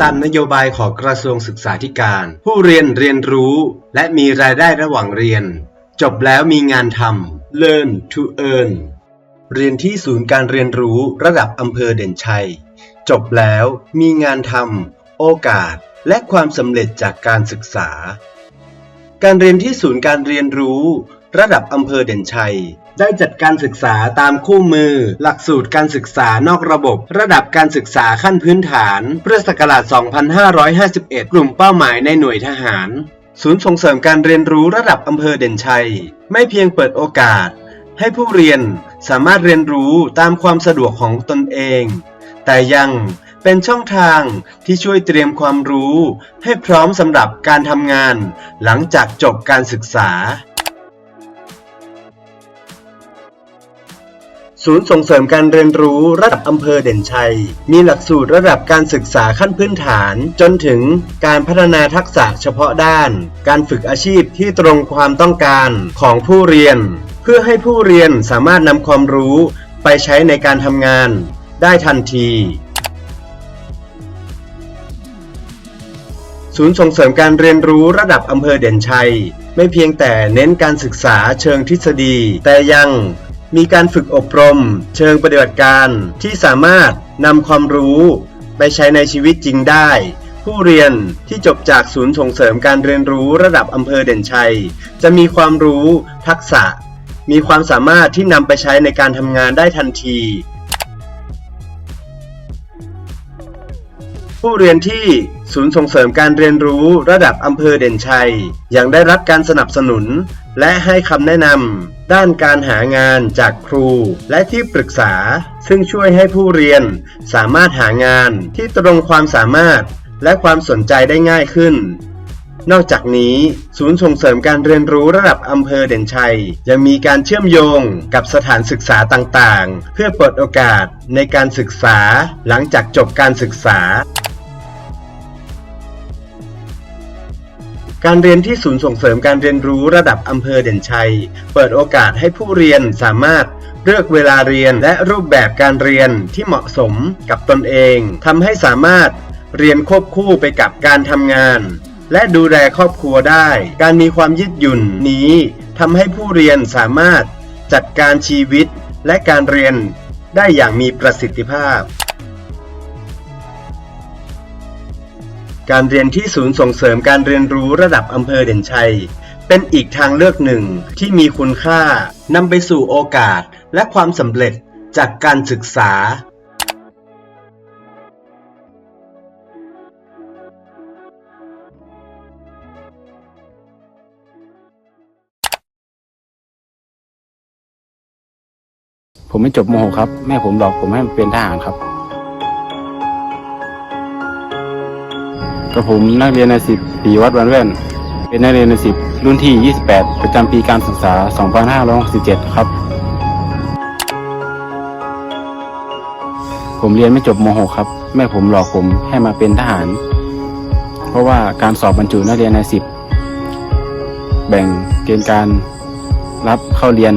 ตามนโยบายของกระทรวงศึกษาธิการ ผู้เรียนเรียนรู้ และมีรายได้ระหว่างเรียน จบแล้วมีงานทำ Learn to earn เรียนที่ศูนย์การเรียนรู้ระดับอำเภอเด่นชัย จบแล้วมีงานทำ โอกาส และความสำเร็จจากการศึกษา การเรียนที่ศูนย์การเรียนรู้ ระดับอำเภอเด่นชัย ได้จัดการศึกษาตามคู่มือ หลักสูตรการศึกษานอกระบบ ระดับการศึกษาขั้นพื้นฐานพุทธศักราช 2551 กลุ่มเป้าหมายในหน่วยทหาร ศูนย์ส่งเสริมการเรียนรู้ระดับอำเภอเด่นชัย ไม่เพียงเปิดโอกาส ให้ผู้เรียนสามารถเรียนรู้ตามความสะดวกของตนเอง แต่ยังเป็นช่องทางที่ช่วยเตรียมความรู้ ให้พร้อมสำหรับการทำงาน หลังจากจบการศึกษา ศูนย์ส่งเสริมการเรียนรู้ระดับอำเภอเด่นชัย มีหลักสูตรระดับการศึกษาขั้นพื้นฐาน จนถึงการพัฒนาทักษะเฉพาะด้าน การฝึกอาชีพที่ตรงความต้องการของผู้เรียน เพื่อให้ผู้เรียนสามารถนำความรู้ไปใช้ในการทำงาน ได้ทันที ศูนย์ส่งเสริมการเรียนรู้ระดับอำเภอเด่นชัย ไม่เพียงแต่เน้นการศึกษาเชิงทฤษฎี แต่ยัง มีการฝึกอบรม เชิงปฏิบัติการที่สามารถนำความรู้ไปใช้ในชีวิตจริงได้ ผู้เรียนที่จบจากศูนย์ส่งเสริมการเรียนรู้ระดับอำเภอเด่นชัย จะมีความรู้ทักษะ มีความสามารถที่นำไปใช้ในการทำงานได้ทันที ผู้เรียนที่ศูนย์ส่งเสริมการเรียนรู้ระดับอำเภอเด่นชัย ยังได้รับการสนับสนุน และให้คำแนะนำ ด้านการหางานจากครูและที่ปรึกษา ซึ่งช่วยให้ผู้เรียนสามารถหางานที่ตรงความสามารถและความสนใจได้ง่ายขึ้น นอกจากนี้ ศูนย์ส่งเสริมการเรียนรู้ระดับอำเภอเด่นชัย ยังมีการเชื่อมโยงกับสถานศึกษาต่างๆ เพื่อเปิดโอกาสในการศึกษาหลังจากจบการศึกษา การเรียนที่ศูนย์ส่งเสริมการเรียนรู้ระดับอำเภอเด่นชัย เปิดโอกาสให้ผู้เรียนสามารถเลือกเวลาเรียนและรูปแบบการเรียนที่เหมาะสมกับตนเองทำให้สามารถเรียนควบคู่ไปกับการทำงาน และดูแลครอบครัวได้ การมีความยืดหยุ่นนี้ทำให้ผู้เรียนสามารถจัดการชีวิตและการเรียนได้อย่างมีประสิทธิภาพ การเรียนที่ศูนย์ส่งเสริมการเรียนรู้ระดับอำเภอเด่นชัย เป็นอีกทางเลือกหนึ่งที่มีคุณค่านำไปสู่โอกาสและความสำเร็จจากการศึกษา ผมไม่จบม .6 ครับ แม่ผมหลอกผมให้เป็นทหารครับ กับผมนักเรียนในสิบปีวัดวันแว่น เป็นนักเรียนในสิบรุ่นที่ 28 ประจำปีการศึกษา 2567 ครับ ผมเรียนไม่จบม .6 ครับ แม่ผมหลอกผมให้มาเป็นทหาร เพราะว่าการสอบบรรจุนักเรียนในสิบแบ่งเกณฑ์การรับเข้าเรียน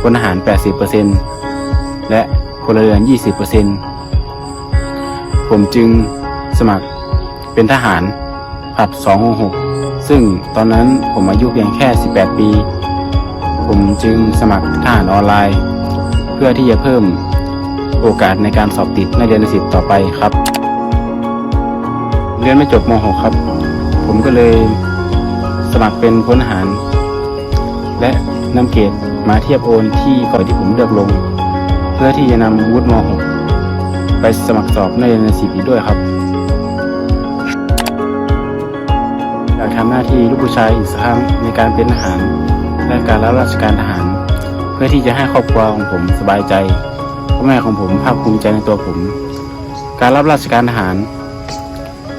พลทหาร 80%และพลเรือน 20%ผมจึงสมัคร เป็นทหารผัด266ซึ่งตอนนั้นผมอายุเพียงแค่ 18 ปี ผมจึงสมัครทหารออนไลน์ เพื่อที่จะเพิ่มโอกาสในการสอบติดในเรียนสิบต่อไปครับ เรียนไม่จบม .6 ครับ ผมก็เลยสมัครเป็นพลทหาร และนำเกรดมาเทียบโอนที่ก่อนที่ผมเลือกลง เพื่อที่จะนำวุฒิม .6 ไปสมัครสอบในเรียนในสิบอีกด้วยครับ อยากทำหน้าที่ลูกผู้ชายอีกสักครั้งในการเป็นทหารและการรับราชการทหาร เพื่อที่จะให้ครอบครัวของผมสบายใจพ่อแม่ของผมภาคภูมิใจในตัวผม การรับราชการทหาร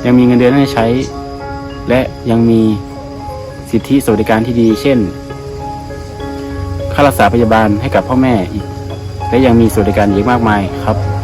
ยังมีเงินเดือนให้ใช้ และยังมีสิทธิสวัสดิการที่ดี เช่นค่ารักษาพยาบาลให้กับพ่อแม่อีก และยังมีสวัสดิการอีกมากมายครับ